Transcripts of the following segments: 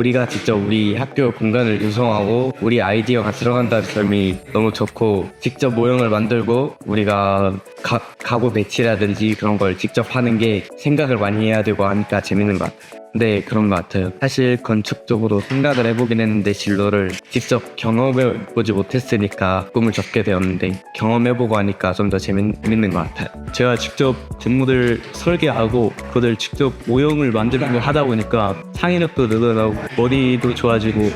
우리가 직접 우리 학교 공간을 구성하고 우리 아이디어가 들어간다는 점이 너무 좋고 직접 모형을 만들고 우리가 가, 가구 배치라든지 그런 걸 직접 하는 게 생각을 많이 해야 되고 하니까 재밌는 것 같아요. 네, 그런 것 같아요. 사실 건축적으로 생각을 해보긴 했는데 진로를 직접 경험해보지 못했으니까 꿈을 접게 되었는데 경험해보고 하니까 좀 더 재밌는 것 같아요. 제가 직접 직무들 설계하고 그들 직접 모형을 만들고 하다 보니까 창의력도 늘어나고 머리도 좋아지고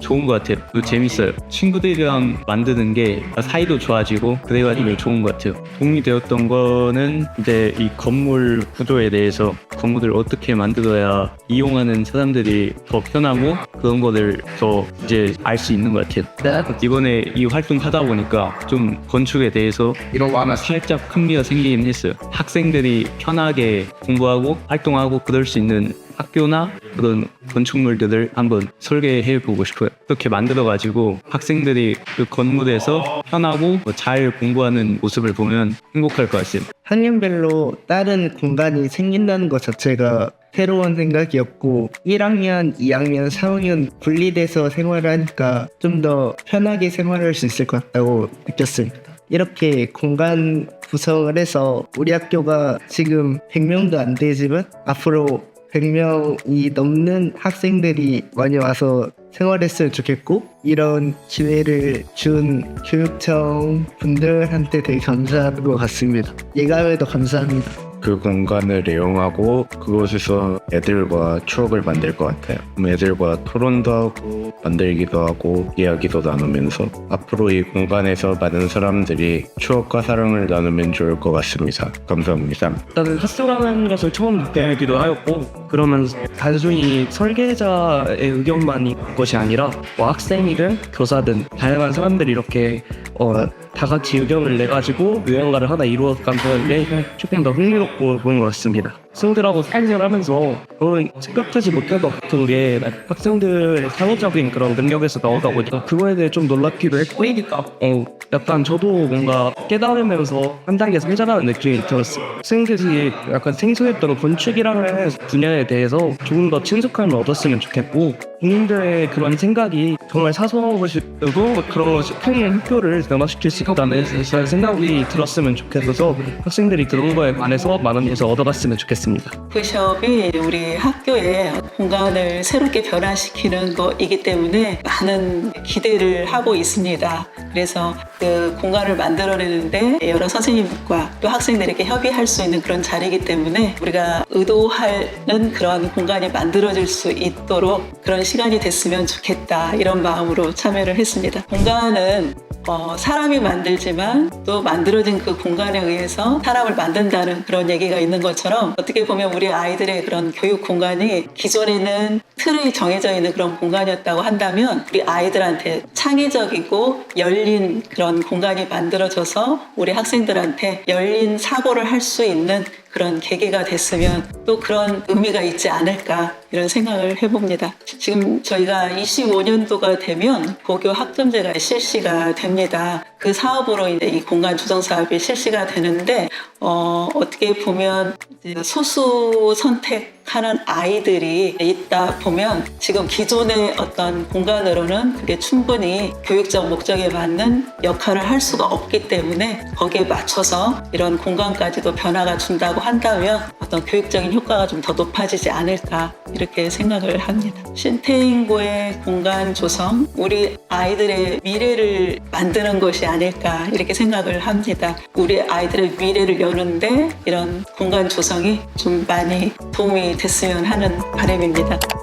좋은 것 같아요. 또 재밌어요. 친구들이랑 만드는 게 사이도 좋아지고 그래가지고 좋은 것 같아요. 도움이 되었던 거는 이제 이 건물 구조에 대해서 건물을 어떻게 만들어야 이용하는 사람들이 더 편하고 그런 거를 더 이제 알 수 있는 것 같아요. 이번에 이 활동 하다 보니까 좀 건축에 대해서 이런 거 하나 살짝 흥미가 생기긴 했어요. 학생들이 편하게 공부하고 활동하고 그럴 수 있는 학교나 그런 건축물들을 한번 설계해 보고 싶어요. 그렇게 만들어 가지고 학생들이 그 건물에서 편하고 뭐잘 공부하는 모습을 보면 행복할 것 같습니다. 학년별로 다른 공간이 생긴다는 것 자체가 새로운 생각이었고 1학년, 2학년, 4학년 분리돼서 생활을 하니까 좀 더 편하게 생활할 수 있을 것 같다고 느꼈습니다. 이렇게 공간 구성을 해서 우리 학교가 지금 100명도 안 되지만 앞으로 100명이 넘는 학생들이 많이 와서 생활했으면 좋겠고 이런 기회를 준 교육청 분들한테 되게 감사한 것 같습니다. 예감에도 감사합니다. 그 공간을 이용하고 그곳에서 애들과 추억을 만들 것 같아요. 애들과 토론도 하고 만들기도 하고 이야기도 나누면서 앞으로 이 공간에서 많은 사람들이 추억과 사랑을 나누면 좋을 것 같습니다. 감사합니다. 일단은 핫소라는 것을 처음 느끼기도 하였고 그러면서 단순히 설계자의 의견만이 것이 아니라 뭐 학생이든 교사든 다양한 사람들이 이렇게 어, 다 같이 의견을 내 가지고 유행가를 하나 이루어간다는 게 조금 더 흥미롭고 보이는 것 같습니다. 학생들하고 생활을 하면서 저는 생각하지 못했던 게 학생들의 창의적인 그런 능력에서 나오다 보니까 그거에 대해 좀 놀랍기도 했고 어, 약간 저도 뭔가 깨달으면서 한 단계 성장하는 느낌이 들었어요. 학생들이 약간 생소했던 건축이라는 분야에 대해서 조금 더 친숙함을 얻었으면 좋겠고 국민들의 그런 생각이 정말 사소한 것이어도 그런 것이 큰 학교를 변화시킬 수 있다는 생각이 들었으면 좋겠어서 학생들이 그런 거에 관해서 많은 것을 얻어갔으면 좋겠습니다. 워크숍이 우리 학교의 공간을 새롭게 변화시키는 것이기 때문에 많은 기대를 하고 있습니다. 그래서 그 공간을 만들어내는데 여러 선생님과 또 학생들에게 협의할 수 있는 그런 자리이기 때문에 우리가 의도하는 그런 공간이 만들어질 수 있도록 그런 시간이 됐으면 좋겠다 이런 마음으로 참여를 했습니다. 공간은 어, 사람이 만들지만 또 만들어진 그 공간에 의해서 사람을 만든다는 그런 얘기가 있는 것처럼 어떻게 보면 우리 아이들의 그런 교육 공간이 기존에는 틀이 정해져 있는 그런 공간이었다고 한다면 우리 아이들한테 창의적이고 열린 그런 공간이 만들어져서 우리 학생들한테 열린 사고를 할 수 있는 그런 계기가 됐으면 또 그런 의미가 있지 않을까 이런 생각을 해봅니다. 지금 저희가 25년도가 되면 고교 학점제가 실시가 됩니다. 그 사업으로 이제 이 공간 조성 사업이 실시가 되는데 어, 어떻게 보면 소수 선택하는 아이들이 있다 보면 지금 기존의 어떤 공간으로는 그게 충분히 교육적 목적에 맞는 역할을 할 수가 없기 때문에 거기에 맞춰서 이런 공간까지도 변화가 준다고 한다면 어떤 교육적인 효과가 좀 더 높아지지 않을까 이렇게 생각을 합니다. 신태인고의 공간 조성, 우리 아이들의 미래를 만드는 것이 아닐까 이렇게 생각을 합니다. 우리 아이들의 미래를 여는데 이런 공간 조성이 좀 많이 도움이 됐으면 하는 바람입니다.